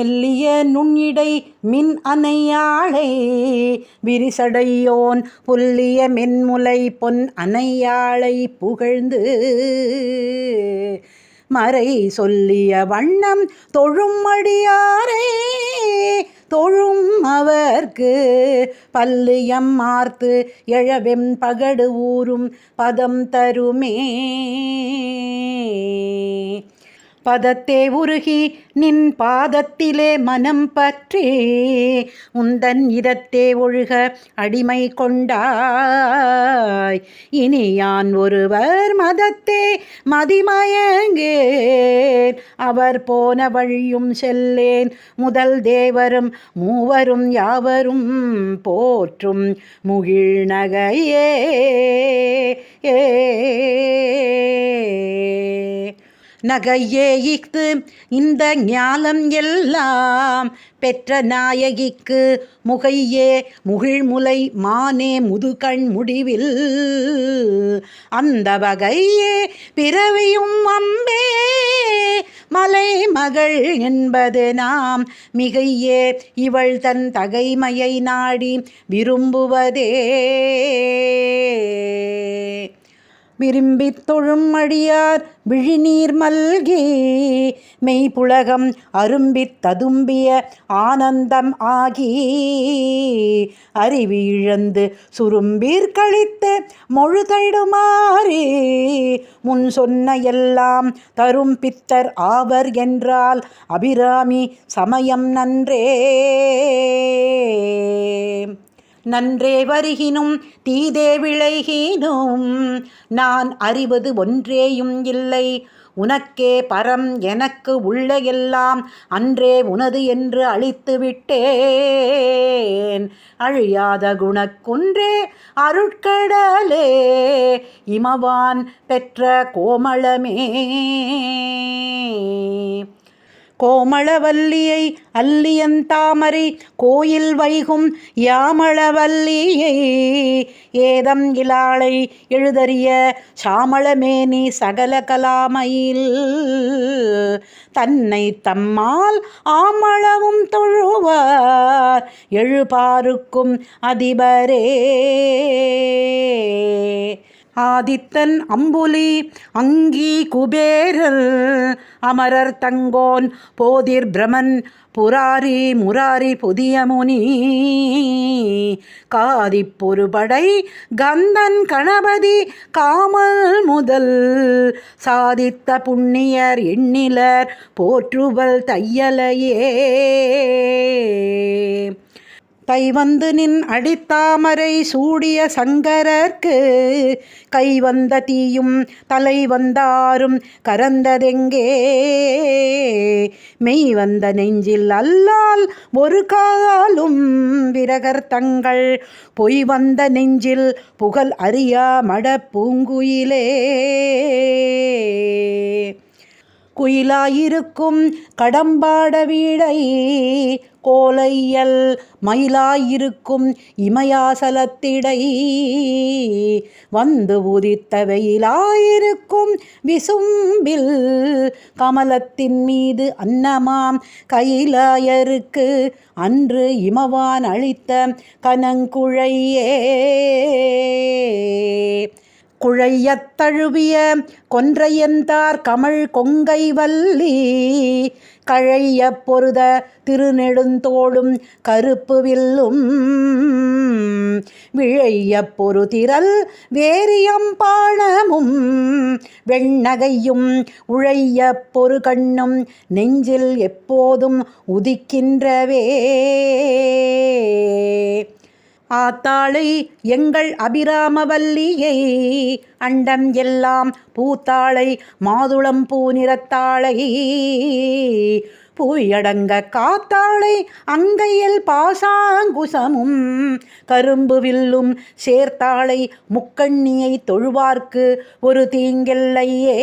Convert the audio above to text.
மெல்லிய நுண்ணிடை மின் அனையாளை விரிசடையோன் புல்லிய மென்முலை பொன் அனையாளை புகழ்ந்து. மறை சொல்லிய வண்ணம் தொழும் அடியாரே. தொழும் அவர்க்கு பல்லு எம்மார்த்து எழவெம் பகடு ஊரும் பதம் தருமே. பதத்தே உருகி நின் பாதத்திலே மனம் பற்றி. உந்தன் இதத்தே ஒழுக அடிமை கொண்டாய். இனி யான் ஒருவர் மதத்தே மதிமயங்கேன். அவர் போன வழியும் செல்லேன். முதல் தேவரும் மூவரும் யாவரும் போற்றும் முகிழ் நகையே. ஏ நகையே இஃது இந்த ஞானம் எல்லாம் பெற்ற நாயகிக்கு முகையே முகிழ்முலை மானே முதுகண் முடிவில். அந்த வகையே பிறவியும் அம்பே மலை மகள் என்பது நாம் மிகையே இவள் தன் தகைமையை நாடி விரும்புவதே. விரும்பித் தொழும் அடியார் விழிநீர் மல்கி. மெய்ப்புலகம் அரும்பித் ததும்பிய ஆனந்தம் ஆகி. அறிவி இழந்து சுரும்பீர் கழித்து மொழுதடுமாறி. முன் சொன்ன எல்லாம் தரும் பித்தர் ஆவர் என்றால் அபிராமி சமயம் நன்றே. நன்றே வருகினும் தீதே விளைகினும். நான் அறிவது ஒன்றேயும் இல்லை. உனக்கே பரம் எனக்கு உள்ள எல்லாம் அன்றே உனது என்று அழித்து விட்டேன். அழியாத குணக்குன்றே அருட்கடலே இமவான் பெற்ற கோமளமே. கோமளவல்லியை அல்லியந்தாமரை கோயில் வைகும் யாமளவல்லியை ஏதம் இலாளை எழுதறிய சாமளமேனி சகல கலாமையில். தன்னை தம்மால் ஆமளவும் தொழுவார் எழுபாருக்கும் அதிபரே. ஆதித்தன் அம்புலி அங்கி குபேரல் அமரர் தங்கோன் போதிர் பிரமன் புராரி முராரி புதிய முனி. காதிப்பொருபடை கந்தன் கணபதி காமல் முதல். சாதித்த புண்ணியர் எண்ணிலர் போற்றுவல் தையலையே. கைவந்து நின் அடித்தாமரை சூடிய சங்கரர்க்கு கைவந்த தீயும் தலை வந்தாரும் கரந்ததெங்கே மெய் வந்த நெஞ்சில் அல்லால் ஒரு காலும் விரகர் தங்கள் பொய் வந்த நெஞ்சில் புகழ் அறியா மட பூங்குயிலே. குயிலாயிருக்கும் கடம்பாட வீடை கோலையல் மயிலாயிருக்கும் இமயாசலத்திடை. வந்து உதித்த வெயிலாயிருக்கும் விசும்பில் கமலத்தின் மீது அன்னமாம் கைலாயருக்கு. அன்று இமவான் அளித்த கனங்குழையே. குழையத் தழுவிய கொன்றையந்தார் கமழ் கொங்கை வல்லி கழைய பொருத திருநெடுந்தோளும் கருப்பு வில்லும். விழைய பொருதிரல் வேரியம் பாணமும். வெண்ணகையும் உழைய பொறு கண்ணும் நெஞ்சில் எப்போதும் உதிக்கின்றவே. ஆத்தாளை எங்கள் அபிராமவல்லியை. அண்டம் எல்லாம் பூத்தாளை மாதுளம் பூநிறத்தாளை பூயடங்க காத்தாளை அங்கையில் பாசாங்குசமும். கரும்பு வில்லும் சேர்த்தாளை முக்கண்ணியை தொழுவார்க்கு ஒரு தீங்கில்லையே.